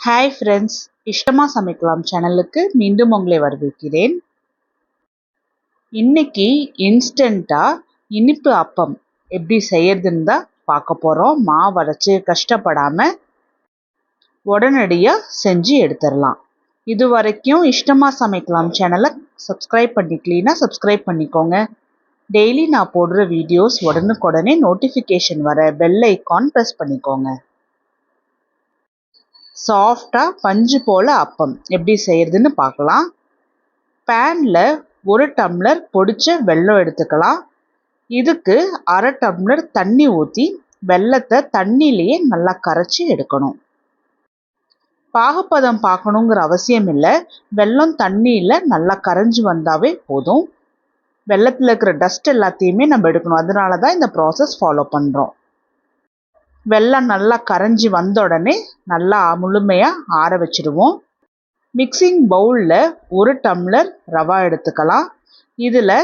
Hi friends இஷ்டமாக சமைக்கலாம் சேனலுக்கு மீண்டும் உங்களை வரவேற்கிறேன். இன்னைக்கு இன்ஸ்டண்ட்டாக இனிப்பு அப்பம் எப்படி செய்யறதுன்னு தான் பார்க்க போகிறோம் மாவு அரைச்சி கஷ்டப்படாமல் உடனடியாக செஞ்சு எடுத்துடலாம். இது வரைக்கும் இஷ்டமாக சமைக்கலாம் சேனலை சப்ஸ்கிரைப் பண்ணிக்கலீன்னா சப்ஸ்கிரைப் பண்ணிக்கோங்க. டெய்லி நான் போடுற வீடியோஸ் உடனுக்குடனே நோட்டிஃபிகேஷன் வர பெல் ஐக்கான் ப்ரெஸ் பண்ணிக்கோங்க. சாஃப்டாக பஞ்சு போல் அப்பம். எப்படி செய்கிறதுன்னு பார்க்கலாம். பேனில் ஒரு டம்ளர் பொடிச்ச வெல்லம் எடுத்துக்கலாம். இதுக்கு அரை டம்ளர் தண்ணி ஊற்றி வெள்ளத்தை தண்ணியிலேயே நல்லா கரைச்சி எடுக்கணும். பாகப்பதம் பார்க்கணுங்கிற அவசியம் இல்லை. வெள்ளம் தண்ணியில் நல்லா கரைஞ்சி வந்தாவே போதும். வெள்ளத்தில் இருக்கிற டஸ்ட் எல்லாத்தையுமே நம்ம எடுக்கணும். அதனால தான் இந்த ப்ராசஸ் ஃபாலோ பண்ணுறோம் வெள்ளம் நல்லா கரைஞ்சி வந்த உடனே நல்லா முழுமையாக ஆற வச்சுடுவோம். மிக்சிங் பவுலில் ஒரு டம்ளர் ரவா எடுத்துக்கலாம். இதில்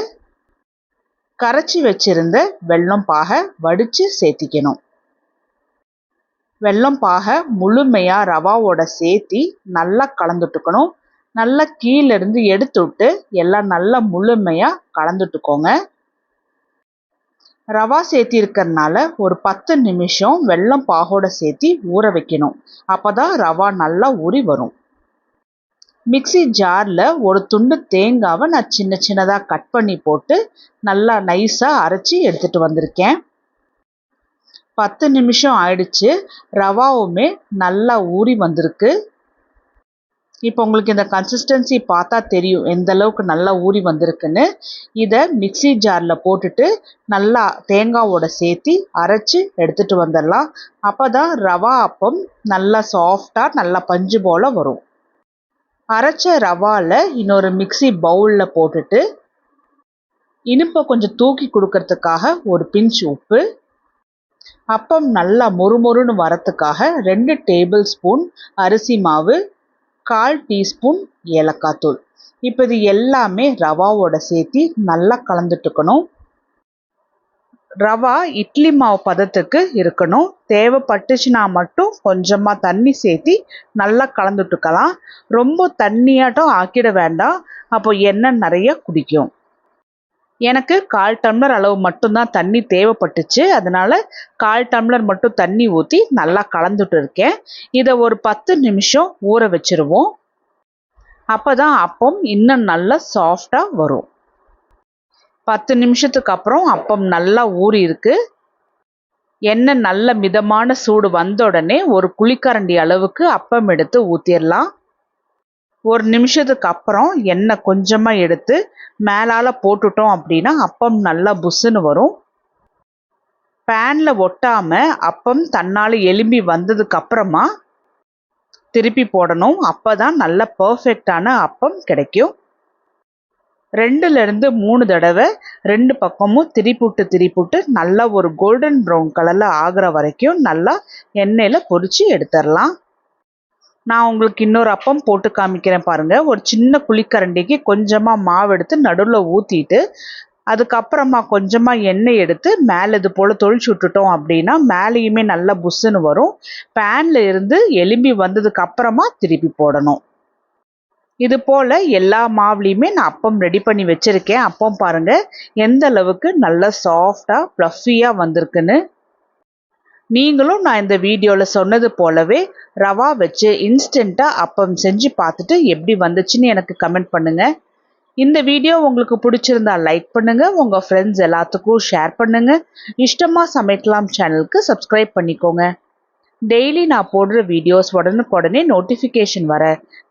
கரைச்சி வச்சிருந்த வெல்லம் பாகை வடித்து சேர்த்திக்கணும். வெல்லம் பாகை முழுமையாக ரவாவோட சேர்த்தி நல்லா கலந்துட்டுக்கணும். நல்லா கீழேருந்து எடுத்து விட்டு எல்லாம் நல்லா முழுமையாக கலந்துட்டுக்கோங்க. ரவா சேர்த்திருக்கிறதுனால ஒரு பத்து நிமிஷம் வெல்லம் பாகோட சேர்த்தி ஊற வைக்கணும். அப்போ தான் ரவா நல்லா ஊறி வரும். மிக்சி ஜாரில் ஒரு துண்டு தேங்காவை நான் சின்ன சின்னதாக கட் பண்ணி போட்டு நல்லா நைஸாக அரைச்சி எடுத்துகிட்டு வந்திருக்கேன். பத்து நிமிஷம் ஆயிடுச்சு. ரவாவுமே நல்லா ஊறி வந்திருக்கு. இப்போ உங்களுக்கு இந்த கன்சிஸ்டன்சி பார்த்தா தெரியும் எந்த அளவுக்கு நல்லா ஊறி வந்திருக்குன்னு. இதை மிக்சி ஜாரில் போட்டுட்டு நல்லா தேங்காவோட சேர்த்தி அரைச்சி எடுத்துகிட்டு வந்துடலாம். அப்போ தான் ரவா அப்பம் நல்லா சாஃப்டாக நல்லா பஞ்சு போல் வரும். அரைச்ச ரவாவில் இன்னொரு மிக்சி பவுலில் போட்டுட்டு இனிப்பை கொஞ்சம் தூக்கி கொடுக்கறதுக்காக ஒரு பிஞ்ச் உப்பு அப்பம் நல்லா மொறுமொறுன்னு வரத்துக்காக ரெண்டு டேபிள் ஸ்பூன் அரிசி மாவு கால் டீஸ்பூன் ஏலக்காய் தூள். இப்போ இது எல்லாமே ரவாவோட சேர்த்தி நல்லா கலந்துட்டுக்கணும். ரவா இட்லி மாவு பதத்துக்கு இருக்கணும். தேவைப்பட்டுச்சுன்னா மட்டும் கொஞ்சமாக தண்ணி சேர்த்தி நல்லா கலந்துட்டுக்கலாம். ரொம்ப தண்ணியாட்டம் ஆக்கிட வேண்டாம். அப்போ எண்ணெய் நிறைய குடிக்கும். எனக்கு கால் டம்ளர் அளவு மட்டும்தான் தண்ணி தேவைப்பட்டுச்சு. அதனால் கால் டம்ளர் மட்டும் தண்ணி ஊற்றி நல்லா கலந்துட்டு இருக்கேன். இதை ஒரு பத்து நிமிஷம் ஊற வச்சுருவோம். அப்போ தான் அப்பம் இன்னும் நல்லா சாஃப்டாக வரும். பத்து நிமிஷத்துக்கு அப்புறம் அப்பம் நல்லா ஊறி இருக்கு. எண்ணெய் நல்ல மிதமான சூடு வந்த உடனே ஒரு குழிக்கரண்டி அளவுக்கு அப்பம் எடுத்து ஊற்றிடலாம் ஒரு நிமிஷத்துக்கு அப்புறம் எண்ணெய் கொஞ்சமாக எடுத்து மேலால் போட்டுட்டோம் அப்படின்னா அப்பம் நல்லா புஸ்ஸுன்னு வரும். பேனில் ஒட்டாமல் அப்பம் தன்னால் எலும்பி வந்ததுக்கு அப்புறமா திருப்பி போடணும். அப்போ தான் நல்ல பர்ஃபெக்டான அப்பம் கிடைக்கும். ரெண்டுலேருந்து மூணு தடவை ரெண்டு பக்கமும் திரிப்புட்டு திரிப்புட்டு நல்லா ஒரு கோல்டன் ப்ரௌன் கலரில் ஆகிற வரைக்கும் நல்லா எண்ணெயில் பொரித்து எடுத்துடலாம் நான் உங்களுக்கு இன்னொரு அப்பம் போட்டு காமிக்கிறேன் பாருங்கள் ஒரு சின்ன குழிக்கரண்டிக்கு கொஞ்சமாக மாவு எடுத்து நடுவில் ஊற்றிட்டு அதுக்கப்புறமா கொஞ்சமாக எண்ணெய் எடுத்து மேலே இது போல் தொழிச்சு விட்டுட்டோம் அப்படின்னா மேலேயுமே நல்லா புஷ்ஷுன்னு வரும். பேனில் இருந்து எலும்பி வந்ததுக்கப்புறமா திருப்பி போடணும். இது போல் எல்லா மாவுலேயுமே நான் அப்பம் ரெடி பண்ணி வச்சுருக்கேன். அப்பம் பாருங்கள் எந்த அளவுக்கு நல்லா சாஃப்டாக ப்ளஃபியாக வந்திருக்குன்னு. நீங்களும் நான் இந்த வீடியோவில் சொன்னது போலவே ரவா வச்சு இன்ஸ்டண்ட்டாக அப்பம் செஞ்சு பார்த்துட்டு எப்படி வந்துச்சுன்னு எனக்கு கமெண்ட் பண்ணுங்கள் இந்த வீடியோ உங்களுக்கு பிடிச்சிருந்தா லைக் பண்ணுங்கள் உங்கள் ஃப்ரெண்ட்ஸ் எல்லாத்துக்கும் ஷேர் பண்ணுங்கள் இஷ்டமாக சமைக்கலாம் சேனலுக்கு சப்ஸ்கிரைப் பண்ணிக்கோங்க. டெய்லி நான் போடுற வீடியோஸ் உடனுக்குடனே நோட்டிஃபிகேஷன் வர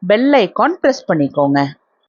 பெல் ஐக்கான் ப்ரெஸ் பண்ணிக்கோங்க.